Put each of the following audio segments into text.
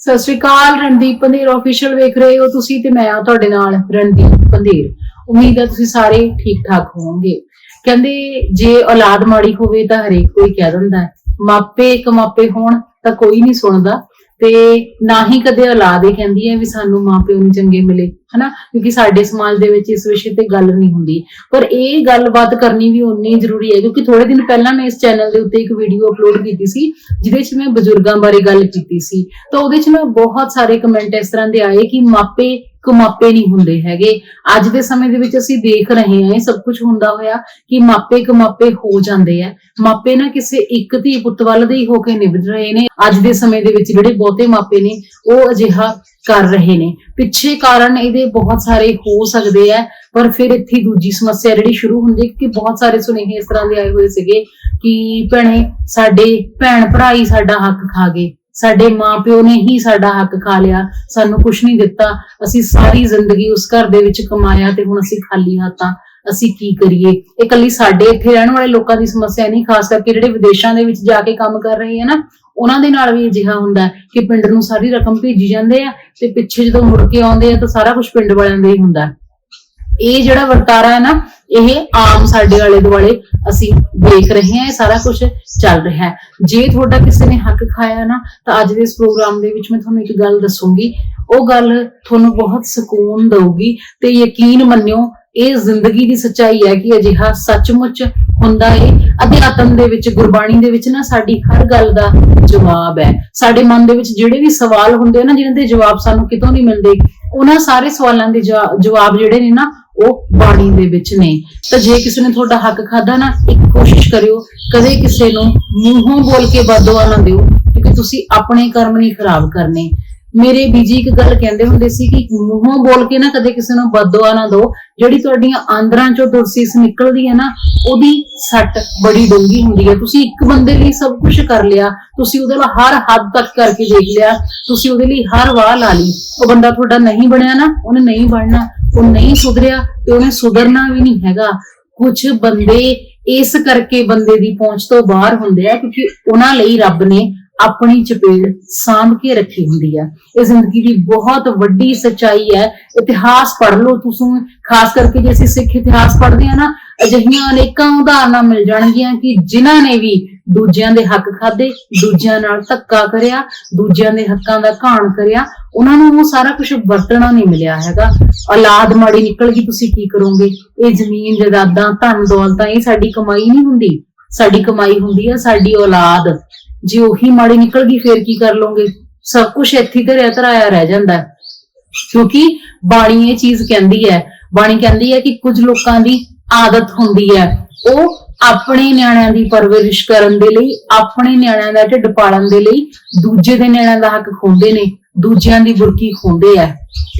ਸਤਿ ਸ਼੍ਰੀ ਅਕਾਲ, ਰਣਦੀਪ ਪੰਧੇਰ ਆਫੀਸ਼ੀਅਲ ਵੇਖ ਰਹੇ ਹੋ ਤੁਸੀਂ ਤੇ ਮੈਂ ਆ ਤੁਹਾਡੇ ਨਾਲ ਰਣਦੀਪ ਪੰਧੇਰ। ਉਮੀਦ ਹੈ ਤੁਸੀਂ ਸਾਰੇ ਠੀਕ ਠਾਕ ਹੋਵੋਗੇ। ਕਹਿੰਦੇ, ਜੇ ਔਲਾਦ ਮਾੜੀ ਹੋਵੇ ਤਾਂ ਹਰੇਕ ਕੋਈ ਕਹਿ ਦਿੰਦਾ ਹੈ, ਮਾਪੇ ਕਮਾਪੇ ਹੋਣ ਤਾਂ ਕੋਈ ਨਹੀਂ ਸੁਣਦਾ। ਤੇ ਨਾ ਹੀ ਕਦੇ ਔਲਾਦ ਇਹ ਕਹਿੰਦੀ ਹੈ ਵੀ ਸਾਨੂੰ ਮਾਪਿਓ ਨਹੀਂ ਚੰਗੇ ਮਿਲੇ, ਹਨਾ? ਕਿਉਂਕਿ ਸਾਡੇ ਸਮਾਜ ਦੇ ਵਿੱਚ ਇਸ ਵਿਸ਼ੇ ਤੇ ਗੱਲ ਨਹੀਂ ਹੁੰਦੀ। ਪਰ ਇਹ ਗੱਲਬਾਤ ਕਰਨੀ ਵੀ ਉਨੀ ਜ਼ਰੂਰੀ ਹੈ, ਕਿਉਂਕਿ ਥੋੜੇ ਦਿਨ ਪਹਿਲਾਂ ਮੈਂ ਇਸ ਚੈਨਲ ਦੇ ਉੱਤੇ ਇੱਕ ਵੀਡੀਓ ਅਪਲੋਡ ਕੀਤੀ ਸੀ, ਜਿਹਦੇ 'ਚ ਮੈਂ ਬਜ਼ੁਰਗਾਂ ਬਾਰੇ ਗੱਲ ਕੀਤੀ ਸੀ। ਤਾਂ ਉਹਦੇ 'ਚ ਨਾ ਬਹੁਤ ਸਾਰੇ ਕਮੈਂਟ ਇਸ ਤਰ੍ਹਾਂ ਦੇ ਆਏ ਕਿ ਮਾਪੇ ਕੁਮਾਪੇ ਨਹੀਂ ਹੁੰਦੇ ਹੈਗੇ। ਅੱਜ ਦੇ ਸਮੇਂ ਦੇ ਵਿੱਚ ਅਸੀਂ ਦੇਖ ਰਹੇ ਹਾਂ, ਇਹ ਸਭ ਕੁਝ ਹੁੰਦਾ ਹੋਇਆ ਕਿ ਮਾਪੇ ਕਮਾਪੇ ਹੋ ਜਾਂਦੇ ਆ। ਮਾਪੇ ਨਾ ਕਿਸੇ ਇੱਕ ਧੀ ਪੁੱਤ ਵੱਲ ਦੇ ਹੀ ਹੋ ਕੇ ਨਿਭਦ ਰਹੇ ਨੇ। ਅੱਜ ਦੇ ਸਮੇਂ ਦੇ ਵਿੱਚ ਜਿਹੜੇ ਬਹੁਤੇ ਮਾਪੇ ਨੇ, ਉਹ ਅਜਿਹਾ ਕਰ ਰਹੇ ਨੇ। ਪਿੱਛੇ ਕਾਰਨ ਇਹਦੇ ਬਹੁਤ ਸਾਰੇ ਹੋ ਸਕਦੇ ਆ, ਪਰ ਫਿਰ ਇੱਥੇ ਦੂਜੀ ਸਮੱਸਿਆ ਜਿਹੜੀ ਸ਼ੁਰੂ ਹੁੰਦੀ ਕਿ ਬਹੁਤ ਸਾਰੇ ਸੁਨੇਹੇ ਇਸ ਤਰ੍ਹਾਂ ਦੇ ਆਏ ਹੋਏ ਸੀਗੇ ਕਿ ਭੈਣੇ, ਸਾਡੇ ਭੈਣ ਭਰਾ ਹੀ ਸਾਡਾ ਹੱਕ ਖਾ ਗਏ। ਸਾਡੇ ਮਾਪਿਓ ਨੇ ਹੀ ਸਾਡਾ ਹੱਕ ਖਾ ਲਿਆ, ਸਾਨੂੰ ਕੁਝ ਨਹੀਂ ਦਿੱਤਾ। ਅਸੀਂ ਸਾਰੀ ਜ਼ਿੰਦਗੀ ਉਸ ਘਰ ਦੇ ਵਿੱਚ ਕਮਾਇਆ ਤੇ ਹੁਣ ਅਸੀਂ ਖਾਲੀ ਹੱਥਾਂ। ਅਸੀਂ ਕੀ ਕਰੀਏ? ਇਹ ਇਕੱਲੀ ਸਾਡੇ ਇੱਥੇ ਰਹਿਣ ਵਾਲੇ ਲੋਕਾਂ ਦੀ ਸਮੱਸਿਆ ਨਹੀਂ, ਖਾਸ ਕਰਕੇ ਜਿਹੜੇ ਵਿਦੇਸ਼ਾਂ ਦੇ ਵਿੱਚ ਜਾ ਕੇ ਕੰਮ ਕਰ ਰਹੇ ਆ ਨਾ, ਉਹਨਾਂ ਦੇ ਨਾਲ ਵੀ ਅਜਿਹਾ ਹੁੰਦਾ ਕਿ ਪਿੰਡ ਨੂੰ ਸਾਰੀ ਰਕਮ ਭੇਜੀ ਜਾਂਦੇ ਆ ਤੇ ਪਿੱਛੇ ਜਦੋਂ ਮੁੜ ਕੇ ਆਉਂਦੇ ਆ ਤਾਂ ਸਾਰਾ ਕੁਝ ਪਿੰਡ ਵਾਲਿਆਂ ਦਾ ਹੀ ਹੁੰਦਾ ਇਹ ਜਿਹੜਾ ਵਰਤਾਰਾ ਹੈ ਨਾ, ਇਹ ਆਮ ਸਾਡੇ ਆਲੇ ਦੁਆਲੇ ਅਸੀਂ ਦੇਖ ਰਹੇ ਹਾਂ ਸਾਰਾ ਕੁਝ ਚੱਲ ਰਿਹਾ ਹੈ। ਜੇ ਤੁਹਾਡਾ ਕਿਸੇ ਨੇ ਹੱਕ ਖਾਇਆ ਨਾ, ਤਾਂ ਅੱਜ ਦੇ ਇਸ ਪ੍ਰੋਗਰਾਮ ਦੇ ਵਿੱਚ ਮੈਂ ਤੁਹਾਨੂੰ ਇੱਕ ਗੱਲ ਦੱਸੂੰਗੀ। ਉਹ ਗੱਲ ਤੁਹਾਨੂੰ ਬਹੁਤ ਸਕੂਨ ਦਊਗੀ ਤੇ ਯਕੀਨ ਮੰਨਿਓ, ਇਹ ਜ਼ਿੰਦਗੀ ਦੀ ਸੱਚਾਈ ਹੈ ਕਿ ਅਜਿਹਾ ਸੱਚਮੁੱਚ ਹੁੰਦਾ ਹੈ ਅਧਿਆਤਮ ਦੇ ਵਿੱਚ, ਗੁਰਬਾਣੀ ਦੇ ਵਿੱਚ ਨਾ ਸਾਡੀ ਹਰ ਗੱਲ ਦਾ ਜਵਾਬ ਹੈ। ਸਾਡੇ ਮਨ ਦੇ ਵਿੱਚ ਜਿਹੜੇ ਵੀ ਸਵਾਲ ਹੁੰਦੇ ਆ ਨਾ, ਜਿਨ੍ਹਾਂ ਦੇ ਜਵਾਬ ਸਾਨੂੰ ਕਿਤੋਂ ਨਹੀਂ ਮਿਲਦੇ, ਉਹਨਾਂ ਸਾਰੇ ਸਵਾਲਾਂ ਦੇ ਜਵਾ- ਜਵਾਬ ਜਿਹੜੇ ਨੇ ਨਾ ਉਹ ਬਾਣੀ ਦੇ ਵਿੱਚ ਨੇ। ਤਾਂ ਜੇ ਕਿਸੇ ਨੇ ਤੁਹਾਡਾ ਹੱਕ ਖਾਦਾ ਨਾ, ਇੱਕ ਕੋਸ਼ਿਸ਼ ਕਰਿਓ, ਕਦੇ ਕਿਸੇ ਨੂੰ ਮੂੰਹੋਂ ਬੋਲ ਕੇ ਬਦਦੁਆ ਨਾ ਦਿਓ ਕਿਉਂਕਿ ਤੁਸੀਂ ਆਪਣੇ ਕਰਮ ਨਹੀਂ ਖਰਾਬ ਕਰਨੇ। ਮੇਰੇ ਬੀਜੀ ਇੱਕ ਗੱਲ ਕਹਿੰਦੇ ਹੁੰਦੇ ਸੀ ਕਿ ਮੂੰਹੋਂ ਬੋਲ ਕੇ ਨਾ ਕਦੇ ਕਿਸੇ ਨੂੰ ਬਦਦੁਆ ਨਾ ਦਿਓ। ਜਿਹੜੀ ਤੁਹਾਡੀਆਂ ਆਂਦਰਾਂ ਚੋਂ ਦੁਰਸੀਸ ਨਿਕਲਦੀ ਹੈ ਨਾ, ਉਹਦੀ ਸੱਟ ਬੜੀ ਡੂੰਗੀ ਹੁੰਦੀ ਹੈ। ਤੁਸੀਂ ਇੱਕ ਬੰਦੇ ਲਈ ਸਭ ਕੁਝ ਕਰ ਲਿਆ, ਤੁਸੀਂ ਉਹਦੇ ਨਾਲ ਹਰ ਹੱਦ ਤੱਕ ਕਰਕੇ ਦੇਖ ਲਿਆ, ਤੁਸੀਂ ਉਹਦੇ ਲਈ ਹਰ ਵਾਹ ਲਾ ਲਈ। ਉਹ ਬੰਦਾ ਤੁਹਾਡਾ ਨਹੀਂ ਬਣਿਆ ਨਾ, ਉਹਨੇ ਨਹੀਂ ਬਣਨਾ। ਉਹ ਨਹੀਂ ਸੁਧਰਿਆ ਤੇ ਉਹਨੇ ਸੁਧਰਨਾ ਵੀ ਨਹੀਂ ਹੈਗਾ। ਕੁਝ ਬੰਦੇ ਇਸ ਕਰਕੇ ਬੰਦੇ ਦੀ ਪਹੁੰਚ ਤੋਂ ਬਾਹਰ ਹੁੰਦੇ ਆ ਕਿਉਂਕਿ ਉਹਨਾਂ ਲਈ ਰੱਬ ਨੇ ਆਪਣੀ ਚਪੇੜ ਸਾਂਭ ਕੇ ਰੱਖੀ ਹੁੰਦੀ ਆ। ਇਹ ਜ਼ਿੰਦਗੀ ਦੀ ਬਹੁਤ ਵੱਡੀ ਸੱਚਾਈ ਹੈ। ਇਤਿਹਾਸ ਪੜ੍ਹ ਲਓ ਤੁਸੀਂ। ਖਾਸ ਕਰਕੇ ਜੇ ਅਸੀਂ ਸਿੱਖ ਇਤਿਹਾਸ ਪੜ੍ਹਦੇ ਆ ਨਾ, ਅਜਿਹੀਆਂ ਅਨੇਕਾਂ ਉਦਾਹਰਨਾਂ ਮਿਲ ਜਾਣਗੀਆਂ ਕਿ ਜਿਨ੍ਹਾਂ ਨੇ ਵੀ ਦੂਜਿਆਂ ਦੇ ਹੱਕ ਖਾਦੇ ਦੂਜਿਆਂ ਨਾਲ ਧੱਕਾ ਕਰਿਆ, ਦੂਜਿਆਂ ਦੇ ਹੱਕਾਂ ਦਾ ਘਾਣ ਕਰਿਆ। ਉਹਨਾਂ ਨੂੰ ਉਹ ਸਾਰਾ ਕੁਝ ਵਰਤਣਾ ਨਹੀਂ ਮਿਲਿਆ ਹੈਗਾ। ਔਲਾਦ ਮਾੜੀ ਨਿਕਲ ਗਈ, ਤੁਸੀਂ ਕੀ ਕਰੋਗੇ? ਇਹ ਜ਼ਮੀਨ, ਜਾਇਦਾਦਾਂ, ਧਨ, ਦੌਲਤਾਂ, ਇਹ ਸਾਡੀ ਕਮਾਈ ਨਹੀਂ ਹੁੰਦੀ। ਸਾਡੀ ਕਮਾਈ ਹੁੰਦੀ ਹੈ ਸਾਡੀ ਔਲਾਦ। ਜੇ ਉਹੀ ਮਾੜੀ ਨਿਕਲ ਗਈ, ਫੇਰ ਕੀ ਕਰ ਲੋਗੇ ਸਭ ਕੁਝ ਇੱਥੇ ਤੇ ਰਹਿ ਤਰਾਇਆ ਰਹਿ ਜਾਂਦਾ ਹੈ। ਕਿਉਂਕਿ ਬਾਣੀ ਇਹ ਚੀਜ਼ ਕਹਿੰਦੀ ਹੈ, ਬਾਣੀ ਕਹਿੰਦੀ ਹੈ ਕਿ ਕੁਝ ਲੋਕਾਂ ਦੀ ਆਦਤ ਹੁੰਦੀ ਹੈ। ਉਹ ਆਪਣੇ ਨਿਆਣਿਆਂ ਦੀ ਪਰਵਰਿਸ਼ ਕਰਨ ਦੇ ਲਈ, ਆਪਣੇ ਨਿਆਣਿਆਂ ਦਾ ਢਿੱਡ ਪਾਲਣ ਦੇ ਲਈ ਦੂਜੇ ਦੇ ਨਿਆਣਿਆਂ ਦਾ ਹੱਕ ਖੋਂਦੇ ਨੇ, ਦੂਜਿਆਂ ਦੀ ਬੁਰਕੀ ਖੋਂਦੇ ਆ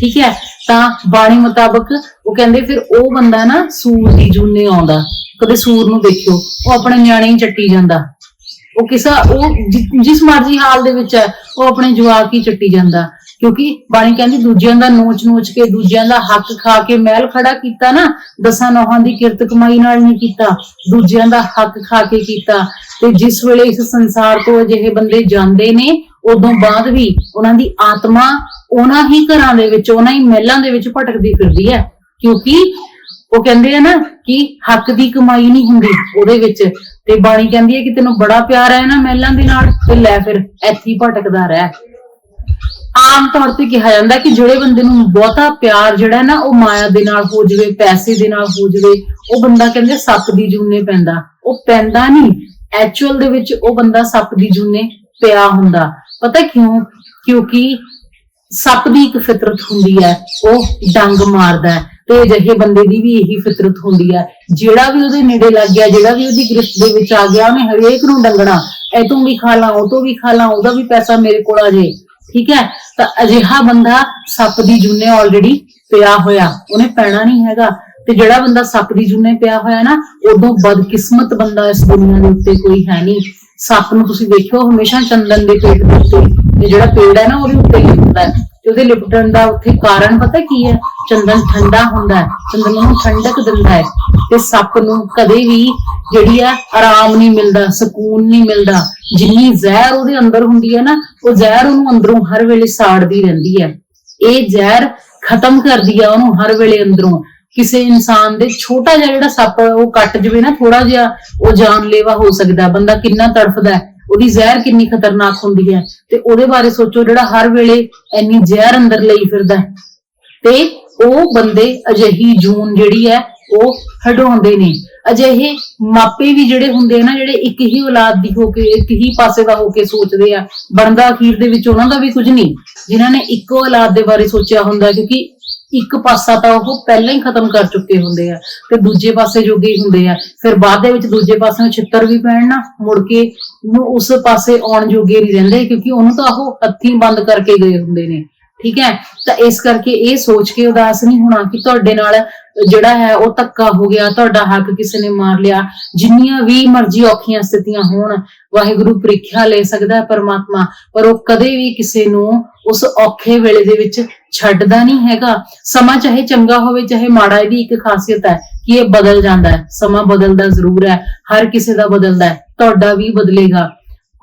ਠੀਕ ਹੈ ਤਾਂ ਬਾਣੀ ਮੁਤਾਬਕ ਉਹ ਕਹਿੰਦੇ ਫਿਰ ਉਹ ਬੰਦਾ ਨਾ ਸੂਰ ਦੀ ਜੂਨੇ ਆਉਂਦਾ। ਕਦੇ ਸੂਰ ਨੂੰ ਦੇਖਿਓ, ਉਹ ਆਪਣੇ ਨਿਆਣੇ ਹੀ ਚੱਟੀ ਜਾਂਦਾ। ਉਹ ਕਿਸਾ, ਉਹ ਜਿਸ ਮਰਜ਼ੀ ਹਾਲ ਦੇ ਵਿੱਚ ਹੈ ਉਹ ਆਪਣੇ ਜਵਾਕ ਹੀ ਚੱਟੀ ਜਾਂਦਾ। ਕਿਉਂਕਿ ਬਾਣੀ ਕਹਿੰਦੀ ਦੂਜਿਆਂ ਦਾ ਨੋਚ ਨੋਚ ਕੇ, ਦੂਜਿਆਂ ਦਾ ਹੱਕ ਖਾ ਕੇ ਮਹਿਲ ਖੜਾ ਕੀਤਾ ਨਾ, ਦਸਾਂ ਨੌਹਾਂ ਦੀ ਕਿਰਤ ਕਮਾਈ ਨਾਲ ਨਹੀਂ ਕੀਤਾ, ਦੂਜਿਆਂ ਦਾ ਹੱਕ ਖਾ ਕੇ ਕੀਤਾ। ਤੇ ਜਿਸ ਵੇਲੇ ਇਸ ਸੰਸਾਰ ਤੋਂ ਅਜਿਹੇ ਬੰਦੇ ਜਾਂਦੇ ਨੇ, ਉਦੋਂ ਬਾਅਦ ਵੀ ਉਹਨਾਂ ਦੀ ਆਤਮਾ ਉਹਨਾਂ ਹੀ ਘਰਾਂ ਦੇ ਵਿੱਚ, ਉਹਨਾਂ ਹੀ ਮਹਿਲਾਂ ਦੇ ਵਿੱਚ ਭਟਕਦੀ ਫਿਰਦੀ ਹੈ। ਕਿਉਂਕਿ ਉਹ ਕਹਿੰਦੇ ਆ ਨਾ ਕਿ ਹੱਕ ਦੀ ਕਮਾਈ ਨਹੀਂ ਹੁੰਦੀ ਉਹਦੇ ਵਿੱਚ। ਤੇ ਬਾਣੀ ਕਹਿੰਦੀ ਹੈ ਕਿ ਤੈਨੂੰ ਬੜਾ ਪਿਆਰ ਹੈ ਨਾ ਮਹਿਲਾਂ ਦੇ ਨਾਲ, ਤੇ ਲੈ ਫਿਰ ਇੱਥੇ ਭਟਕਦਾ ਰਹਿ। ਆਮ ਤੌਰ ਤੇ ਕਿਹਾ ਜਾਂਦਾ ਕਿ ਜਿਹੜੇ ਬੰਦੇ ਨੂੰ ਬਹੁਤਾ ਪਿਆਰ ਜਿਹੜਾ ਨਾ, ਉਹ ਮਾਇਆ ਦੇ ਨਾਲ ਹੋ ਜਾਵੇ, ਪੈਸੇ ਦੇ ਨਾਲ ਹੋ ਜਾਵੇ, ਉਹ ਬੰਦਾ ਕਹਿੰਦੇ ਸੱਪ ਦੀ ਜੂਨੇ ਪੈਂਦਾ। ਉਹ ਪੈਂਦਾ ਨਹੀਂ। ਐਕਚੁਅਲ ਦੇ ਵਿੱਚ ਉਹ ਬੰਦਾ ਸੱਪ ਦੀ ਜੂਨੇ ਪਿਆ ਹੁੰਦਾ। ਪਤਾ ਕਿਉਂ? ਕਿਉਂਕਿ ਸੱਪ ਦੀ ਇੱਕ ਫਿਤਰਤ ਹੁੰਦੀ ਹੈ, ਉਹ ਡੰਗ ਮਾਰਦਾ ਹੈ। ਤੇ ਅਜਿਹੇ ਬੰਦੇ ਦੀ ਵੀ ਇਹੀ ਫਿਤਰਤ ਹੁੰਦੀ ਹੈ। ਜਿਹੜਾ ਵੀ ਉਹਦੇ ਨੇੜੇ ਲੱਗ ਗਿਆ, ਜਿਹੜਾ ਵੀ ਉਹਦੀ ਗ੍ਰਿਫਤ ਦੇ ਵਿੱਚ ਆ ਗਿਆ, ਉਹਨੇ ਹਰੇਕ ਨੂੰ ਡੰਗਣਾ। ਇਹ ਤੋਂ ਵੀ ਖਾ ਲਾਂ, ਉਹ ਤੋਂ ਵੀ ਖਾ ਲਾਂ, ਉਹਦਾ ਵੀ ਪੈਸਾ ਮੇਰੇ ਕੋਲ ਆ ਜੇ ਠੀਕ ਹੈ? ਤਾਂ ਅਜਿਹਾ ਬੰਦਾ ਸੱਪ ਦੀ ਜੂਨੇ ਆਲਰੇਡੀ ਪਿਆ ਹੋਇਆ। ਉਹਨੇ ਪੈਣਾ ਨਹੀਂ ਹੈਗਾ। ਤੇ ਜਿਹੜਾ ਬੰਦਾ ਸੱਪ ਦੀ ਜੂਨੇ ਪਿਆ ਹੋਇਆ ਨਾ, ਉਦੋਂ ਬਦਕਿਸਮਤ ਬੰਦਾ ਇਸ ਦੁਨੀਆ ਦੇ ਉੱਤੇ ਕੋਈ ਹੈ ਨਹੀਂ। ਸੱਪ ਨੂੰ ਤੁਸੀਂ ਦੇਖਿਓ ਹਮੇਸ਼ਾ ਚੰਦਨ ਦੇ ਪੇਟ ਦੇ ਉੱਤੇ। ਤੇ ਜਿਹੜਾ ਪੇੜ ਹੈ ਨਾ, ਉਹਦੇ ਉੱਤੇ ਹੀ ਹੁੰਦਾ ਹੈ। ਤੇ ਉਹਦੇ ਲਿਪਟਣ ਦਾ ਉੱਥੇ ਕਾਰਨ ਪਤਾ ਕੀ ਹੈ? ਚੰਦਨ ਠੰਡਾ ਹੁੰਦਾ ਹੈ, ਚੰਦਨ ਨੂੰ ਠੰਡਕ ਦਿੰਦਾ ਹੈ ਤੇ ਸੱਪ ਨੂੰ ਕਦੇ ਵੀ ਜਿਹੜੀ ਆ ਆਰਾਮ ਨਹੀਂ ਮਿਲਦਾ, ਸਕੂਨ ਨਹੀਂ ਮਿਲਦਾ। ਜਿੰਨੀ ਜ਼ਹਿਰ ਉਹਦੇ ਅੰਦਰ ਹੁੰਦੀ ਹੈ ਨਾ, ਉਹ ਜ਼ਹਿਰ ਉਹਨੂੰ ਅੰਦਰੋਂ ਹਰ ਵੇਲੇ ਸਾੜਦੀ ਰਹਿੰਦੀ ਹੈ। ਇਹ ਜ਼ਹਿਰ ਖਤਮ ਕਰਦੀ ਆ ਉਹਨੂੰ ਹਰ ਵੇਲੇ ਅੰਦਰੋਂ। ਕਿਸੇ ਇਨਸਾਨ ਦੇ ਛੋਟਾ ਜਿਹਾ ਜਿਹੜਾ ਸੱਪ ਉਹ ਕੱਟ ਜਵੇ ਨਾ ਥੋੜਾ ਜਿਹਾ ਉਹ ਜਾਨਲੇਵਾ ਹੋ ਸਕਦਾ ਬੰਦਾ ਕਿੰਨਾ ਤੜਫਦਾ ਹੈ, ਉਹਦੀ ਜ਼ਹਿਰ ਕਿੰਨੀ ਖਤਰਨਾਕ ਹੁੰਦੀ ਹੈ। ਤੇ ਉਹਦੇ ਬਾਰੇ ਸੋਚੋ ਜਿਹੜਾ ਹਰ ਵੇਲੇ ਇੰਨੀ ਜ਼ਹਿਰ ਅੰਦਰ ਲਈ ਫਿਰਦਾ ਤੇ ਉਹ ਬੰਦੇ ਅਜਿਹੀ ਜੂਨ ਜਿਹੜੀ ਹੈ, ਉਹ ਹਟਾਉਂਦੇ ਨੇ। ਅਜਿਹੇ ਮਾਪੇ ਵੀ ਜਿਹੜੇ ਹੁੰਦੇ ਆ ਨਾ, ਜਿਹੜੇ ਇੱਕ ਹੀ ਔਲਾਦ ਦੀ ਹੋ ਕੇ, ਇੱਕ ਹੀ ਪਾਸੇ ਦਾ ਹੋ ਕੇ ਸੋਚਦੇ ਆ, ਬਣਦਾ ਅਖੀਰ ਦੇ ਵਿੱਚ ਉਹਨਾਂ ਦਾ ਵੀ ਕੁਝ ਨਹੀਂ। ਜਿਨ੍ਹਾਂ ਨੇ ਇੱਕੋ ਔਲਾਦ ਦੇ ਬਾਰੇ ਸੋਚਿਆ ਹੁੰਦਾ, ਕਿਉਂਕਿ ਇੱਕ ਪਾਸਾ ਤਾਂ ਉਹ ਪਹਿਲਾਂ ਹੀ ਖਤਮ ਕਰ ਚੁੱਕੇ ਹੁੰਦੇ ਆ, ਤੇ ਦੂਜੇ ਪਾਸੇ ਜੋਗੇ ਹੀ ਹੁੰਦੇ ਆ। ਫਿਰ ਬਾਅਦ ਦੇ ਵਿੱਚ ਦੂਜੇ ਪਾਸੇ ਨੂੰ ਛਿੱਤਰ ਵੀ ਪੈਣ ਨਾ, ਮੁੜ ਕੇ ਨੂੰ ਉਸ ਪਾਸੇ ਆਉਣ ਜੋਗੇ ਨਹੀਂ ਰਹਿੰਦੇ, ਕਿਉਂਕਿ ਉਹਨੂੰ ਤਾਂ ਉਹ ਹੱਥੀਂ ਬੰਦ ਕਰਕੇ ਗਏ ਹੁੰਦੇ ਨੇ। ਠੀਕ ਹੈ? ਤਾਂ ਇਸ ਕਰਕੇ ਇਹ ਸੋਚ ਕੇ ਉਦਾਸ ਨਹੀਂ ਹੋਣਾ ਕਿ ਤੁਹਾਡੇ ਨਾਲ ਜਿਹੜਾ ਹੈ ਉਹ ਧੱਕਾ ਹੋ ਗਿਆ, ਤੁਹਾਡਾ ਹੱਕ ਕਿਸੇ ਨੇ ਮਾਰ ਲਿਆ। ਜਿੰਨੀਆਂ ਵੀ ਮਰਜ਼ੀ ਔਖੀਆਂ ਸਥਿਤੀਆਂ ਹੋਣ, ਵਾਹਿਗੁਰੂ ਪ੍ਰੀਖਿਆ ਲੈ ਸਕਦਾ ਪਰਮਾਤਮਾ, ਪਰ ਉਹ ਕਦੇ ਵੀ ਕਿਸੇ ਨੂੰ ਉਸ ਔਖੇ ਵੇਲੇ ਦੇ ਵਿੱਚ ਛੱਡਦਾ ਨਹੀਂ ਹੈਗਾ। ਸਮਾਂ ਚਾਹੇ ਚੰਗਾ ਹੋਵੇ, ਚਾਹੇ ਮਾੜਾ ਇਹਦੀ ਇੱਕ ਖਾਸੀਅਤ ਹੈ ਕਿ ਇਹ ਬਦਲ ਜਾਂਦਾ ਹੈ। ਸਮਾਂ ਬਦਲਦਾ ਜ਼ਰੂਰ ਹੈ, ਹਰ ਕਿਸੇ ਦਾ ਬਦਲਦਾ ਹੈ, ਤੁਹਾਡਾ ਵੀ ਬਦਲੇਗਾ।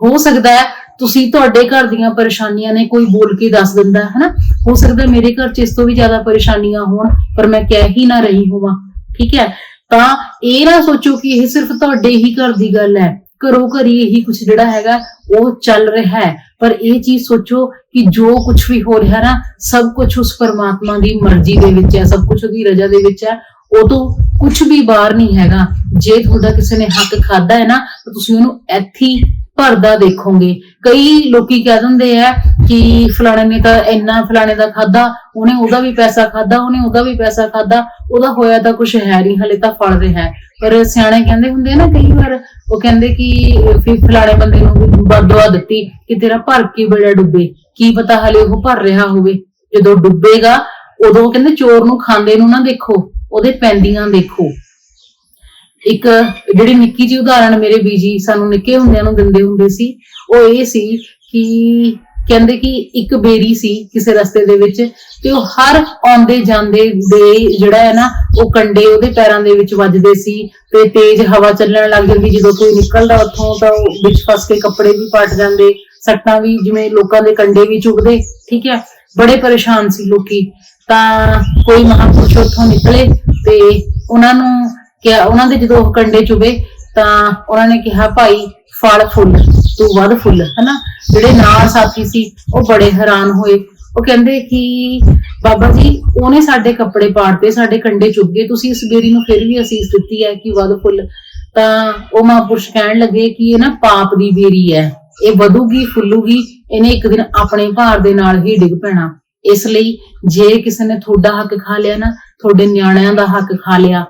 ਹੋ ਸਕਦਾ ਹੈ ਤੁਸੀਂ ਤੁਹਾਡੇ ਘਰ ਦੀਆਂ ਪਰੇਸ਼ਾਨੀਆਂ ਨੇ ਕੋਈ ਬੋਲ ਕੇ ਦੱਸ ਦਿੰਦਾ ਹੈ ਹਨਾ? ਹੋ ਸਕਦਾ ਮੇਰੇ ਘਰ 'ਚ ਇਸ ਤੋਂ ਵੀ ਜ਼ਿਆਦਾ ਪਰੇਸ਼ਾਨੀਆਂ ਹੋਣ, ਪਰ ਮੈਂ ਕਹਿ ਹੀ ਨਾ ਰਹੀ ਹੋਵਾਂ, ਠੀਕ ਹੈ? ਤਾਂ ਇਹ ਨਾ ਸੋਚੋ ਕਿ ਇਹ ਸਿਰਫ ਤੁਹਾਡੇ ਹੀ ਘਰ ਦੀ ਗੱਲ ਹੈ, ਘਰੋ ਘਰੀ ਇਹੀ ਕੁਝ ਜਿਹੜਾ ਹੈਗਾ, ਉਹ ਚੱਲ ਰਿਹਾ ਹੈ। ਪਰ ਇਹ ਚੀਜ਼ ਸੋਚੋ ਕਿ ਜੋ ਕੁਝ ਵੀ ਹੋ ਰਿਹਾ ਨਾ, ਸਭ ਕੁਝ ਉਸ ਪਰਮਾਤਮਾ ਦੀ ਮਰਜ਼ੀ ਦੇ ਵਿੱਚ ਹੈ, ਸਭ ਕੁਝ ਉਹਦੀ ਰਜ਼ਾ ਦੇ ਵਿੱਚ ਹੈ। ਉਹ ਤੋਂ ਕੁਝ ਵੀ ਬਾਹਰ ਨਹੀਂ ਹੈਗਾ। ਜੇ ਤੁਹਾਡਾ ਕਿਸੇ ਨੇ ਹੱਕ ਖਾਦਾ ਹੈ ਨਾ, ਤਾਂ ਤੁਸੀਂ ਉਹਨੂੰ ਇੱਥੇ ਭਰਦਾ ਦੇਖੋਗੇ। ਕਈ ਲੋਕੀ ਕਹਿ ਦਿੰਦੇ ਆ ਕਿ ਫਲਾਣੇ ਨੇ ਤਾਂ ਇੰਨਾ ਫਲਾਣੇ ਦਾ ਖਾਦਾ ਉਹਨੇ ਉਹਦਾ ਵੀ ਪੈਸਾ ਖਾਦਾ ਉਹਨੇ ਉਹਦਾ ਵੀ ਪੈਸਾ ਖਾਦਾ ਉਹਦਾ ਹੋਇਆ ਤਾਂ ਕੁਝ ਹੈ ਨਹੀਂ, ਹਲੇ ਤਾਂ ਫਲ ਰਿਹਾ ਹੈ। ਪਰ ਸਿਆਣੇ ਕਹਿੰਦੇ ਹੁੰਦੇ ਆ ਨਾ ਕਈ ਵਾਰ, ਉਹ ਕਹਿੰਦੇ ਕਿ ਫਿਰ ਫਲਾਣੇ ਬੰਦੇ ਨੂੰ ਵੀ ਬਦਦੁਆ ਦਿੱਤੀ ਕਿ ਤੇਰਾ ਭਰ ਕੇ ਬੜਾ ਡੁੱਬੇ, ਕੀ ਪਤਾ ਹਲੇ ਉਹ ਭਰ ਰਿਹਾ ਹੋਵੇ। ਜਦੋਂ ਡੁੱਬੇਗਾ, ਉਦੋਂ ਕਹਿੰਦੇ ਚੋਰ ਨੂੰ ਖਾਂਦੇ ਨੂੰ ਨਾ ਦੇਖੋ, ਉਹਦੇ ਪੈਂਦੀਆਂ ਦੇਖੋ। ਇੱਕ ਜਿਹੜੀ ਨਿੱਕੀ ਜਿਹੀ ਉਦਾਹਰਣ ਮੇਰੇ ਬੀਜੀ ਸਾਨੂੰ ਨਿੱਕੇ ਹੁੰਦਿਆਂ ਨੂੰ ਦਿੰਦੇ ਹੁੰਦੇ ਸੀ, ਉਹ ਇਹ ਸੀ ਕਿ ਕਹਿੰਦੇ ਕਿ ਇੱਕ ਬੇਰੀ ਸੀ ਕਿਸੇ ਰਸਤੇ ਦੇ ਵਿੱਚ ਤੇ ਉਹ ਹਰ ਆਉਂਦੇ ਜਾਂਦੇ ਦੇ ਜਿਹੜਾ ਹੈ ਨਾ, ਉਹ ਕੰਡੇ ਉਹਦੇ ਪੈਰਾਂ ਦੇ ਵਿੱਚ ਵੱਜਦੇ ਸੀ ਤੇ ਤੇਜ਼ ਹਵਾ ਚੱਲਣ ਲੱਗ ਜਾਂਦੀ ਜਦੋਂ ਕੋਈ ਨਿਕਲਦਾ ਉੱਥੋਂ ਤਾਂ ਉਹ ਵਿੱਚ ਫਸ ਕੇ ਕੱਪੜੇ ਵੀ ਪਟ ਜਾਂਦੇ, ਸੱਟਾਂ ਵੀ ਜਿਵੇਂ ਲੋਕਾਂ ਦੇ ਕੰਡੇ ਵੀ ਚੁਭਦੇ ਠੀਕ ਹੈ, ਬੜੇ ਪਰੇਸ਼ਾਨ ਸੀ ਲੋਕੀ। ਤਾਂ ਕੋਈ ਮਹਾਂਪੁਰਸ਼ ਉੱਥੋਂ ਨਿਕਲੇ ਤੇ ਉਹਨਾਂ ਨੂੰ ਕਿਹਾ, ਉਹਨਾਂ ਦੇ ਜਦੋਂ ਉਹ ਕੰਡੇ ਚੁਬੇ, ਤਾਂ ਉਹਨਾਂ ਨੇ ਕਿਹਾ, ਭਾਈ, ਫਲ, ਫੁੱਲ, ਤੂੰ ਵੱਧ ਫੁੱਲ। ਹਨਾ? ਜਿਹੜੇ ਨਾਲ ਸਾਥੀ ਸੀ, ਉਹ ਬੜੇ ਹੈਰਾਨ ਹੋਏ। ਉਹ ਕਹਿੰਦੇ ਕਿ, ਬਾਬਾ ਜੀ, ਉਹਨੇ ਸਾਡੇ ਕੱਪੜੇ ਪਾੜਤੇ, ਸਾਡੇ ਕੰਡੇ ਚੁੱਭ ਗਏ। ਤੁਸੀਂ ਇਸ ਬੇਰੀ ਨੂੰ ਫਿਰ ਵੀ ਅਸੀਸ ਦਿੱਤੀ ਹੈ ਕਿ ਵੱਧ ਫੁੱਲ। ਤਾਂ ਉਹ ਮਹਾਂਪੁਰਸ਼ ਕਹਿਣ ਲੱਗੇ ਕਿ ਇਹ ਨਾ ਪਾਪ ਦੀ ਬੇਰੀ ਹੈ। ਇਹ ਵਧੂਗੀ, ਫੁੱਲੂਗੀ, ਇਹਨੇ ਇੱਕ ਦਿਨ ਆਪਣੇ ਭਾਰ ਦੇ ਨਾਲ ਹੀ ਡਿੱਗ ਪੈਣਾ। ਇਸ ਲਈ ਜੇ ਕਿਸੇ ਨੇ ਤੁਹਾਡਾ ਹੱਕ ਖਾ ਲਿਆ ਨਾ, ਤੁਹਾਡੇ ਨਿਆਣਿਆਂ ਦਾ ਹੱਕ ਖਾ ਲਿਆ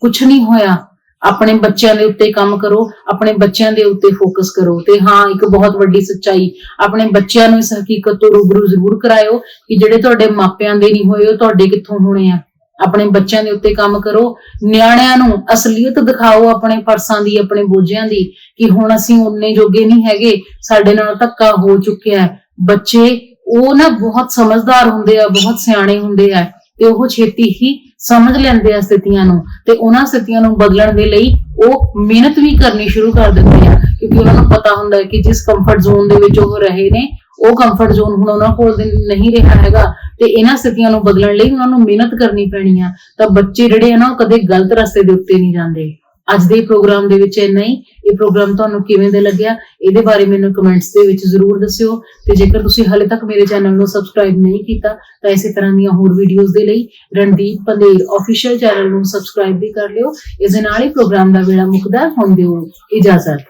ਕੁਝ ਨਹੀਂ ਹੋਇਆ। ਆਪਣੇ ਬੱਚਿਆਂ ਦੇ ਉੱਤੇ ਕੰਮ ਕਰੋ, ਆਪਣੇ ਬੱਚਿਆਂ ਦੇ ਉੱਤੇ ਫੋਕਸ ਕਰੋ ਤੇ ਹਾਂ, ਇੱਕ ਬਹੁਤ ਵੱਡੀ ਸੱਚਾਈ। ਆਪਣੇ ਬੱਚਿਆਂ ਨੂੰ ਇਸ ਹਕੀਕਤ ਤੋਂ ਰੂਬਰੂ ਜ਼ਰੂਰ ਕਰਾਇਓ ਕਿ ਜਿਹੜੇ ਤੁਹਾਡੇ ਮਾਪਿਆਂ ਦੇ ਨਹੀਂ ਹੋਏ, ਉਹ ਤੁਹਾਡੇ ਕਿੱਥੋਂ ਹੋਣੇ ਆ। ਆਪਣੇ ਬੱਚਿਆਂ ਦੇ ਉੱਤੇ ਕੰਮ ਕਰੋ, ਨਿਆਣਿਆਂ ਨੂੰ ਅਸਲੀਅਤ ਦਿਖਾਓ ਆਪਣੇ ਪਰਸਾਂ ਦੀ, ਆਪਣੇ ਬੋਝਿਆਂ ਦੀ ਕਿ ਹੁਣ ਅਸੀਂ ਉਨੇ ਜੋਗੇ ਨਹੀਂ ਹੈਗੇ, ਸਾਡੇ ਨਾਲ ਧੱਕਾ ਹੋ ਚੁੱਕਿਆ ਹੈ। ਬੱਚੇ ਉਹ ਨਾ ਬਹੁਤ ਸਮਝਦਾਰ ਹੁੰਦੇ ਆ, ਬਹੁਤ ਸਿਆਣੇ ਹੁੰਦੇ ਆ ਤੇ ਉਹ ਛੇਤੀ ਹੀ ਸਮਝ ਲੈਂਦੇ ਆ ਸਥਿਤੀਆਂ ਨੂੰ ਤੇ ਉਹਨਾਂ ਸਥਿਤੀਆਂ ਨੂੰ ਬਦਲਣ ਦੇ ਲਈ ਉਹ ਮਿਹਨਤ ਵੀ ਕਰਨੀ ਸ਼ੁਰੂ ਕਰ ਦਿੰਦੇ ਆ। ਕਿਉਂਕਿ ਉਹਨਾਂ ਨੂੰ ਪਤਾ ਹੁੰਦਾ ਹੈ ਕਿ ਜਿਸ ਕੰਫਰਟ ਜ਼ੋਨ ਦੇ ਵਿੱਚ ਉਹ ਰਹੇ ਨੇ, ਉਹ ਕੰਫਰਟ ਜ਼ੋਨ ਹੁਣ ਉਹਨਾਂ ਕੋਲ ਨਹੀਂ ਰਿਹਾ ਹੈਗਾ ਤੇ ਇਹਨਾਂ ਸਥਿਤੀਆਂ ਨੂੰ ਬਦਲਣ ਲਈ ਉਹਨਾਂ ਨੂੰ ਮਿਹਨਤ ਕਰਨੀ ਪੈਣੀ ਆ। ਤਾਂ ਬੱਚੇ ਜਿਹੜੇ ਆ ਨਾ, ਉਹ ਕਦੇ ਗਲਤ ਰਸਤੇ ਦੇ ਉੱਤੇ ਨਹੀਂ ਜਾਂਦੇ। ਅੱਜ ਦੇ ਪ੍ਰੋਗਰਾਮ ਦੇ ਵਿੱਚ ਇੰਨਾ ਹੀ। ਇਹ ਪ੍ਰੋਗਰਾਮ ਤੁਹਾਨੂੰ ਕਿਵੇਂ ਦਾ ਲੱਗਿਆ, ਇਹਦੇ ਬਾਰੇ ਮੈਨੂੰ ਕਮੈਂਟਸ ਦੇ ਵਿੱਚ ਜ਼ਰੂਰ ਦੱਸਿਓ। ਤੇ ਜੇਕਰ ਤੁਸੀਂ ਹਾਲੇ ਤੱਕ ਮੇਰੇ ਚੈਨਲ ਨੂੰ ਸਬਸਕ੍ਰਾਈਬ ਨਹੀਂ ਕੀਤਾ, ਤਾਂ ਇਸੇ ਤਰ੍ਹਾਂ ਦੀਆਂ ਹੋਰ ਵੀਡੀਓਜ਼ ਦੇ ਲਈ ਰਣਦੀਪ ਪੰਦੇਰ ਅਫੀਸ਼ੀਅਲ ਚੈਨਲ ਨੂੰ ਸਬਸਕ੍ਰਾਈਬ ਵੀ ਕਰ ਲਿਓ। ਇਸ ਦੇ ਨਾਲ ਹੀ ਪ੍ਰੋਗਰਾਮ ਦਾ ਵੇਲਾ ਮੁੱਕਦਾ ਹੁਣ ਦਿਓ। ਇਜਾਜ਼ਤ।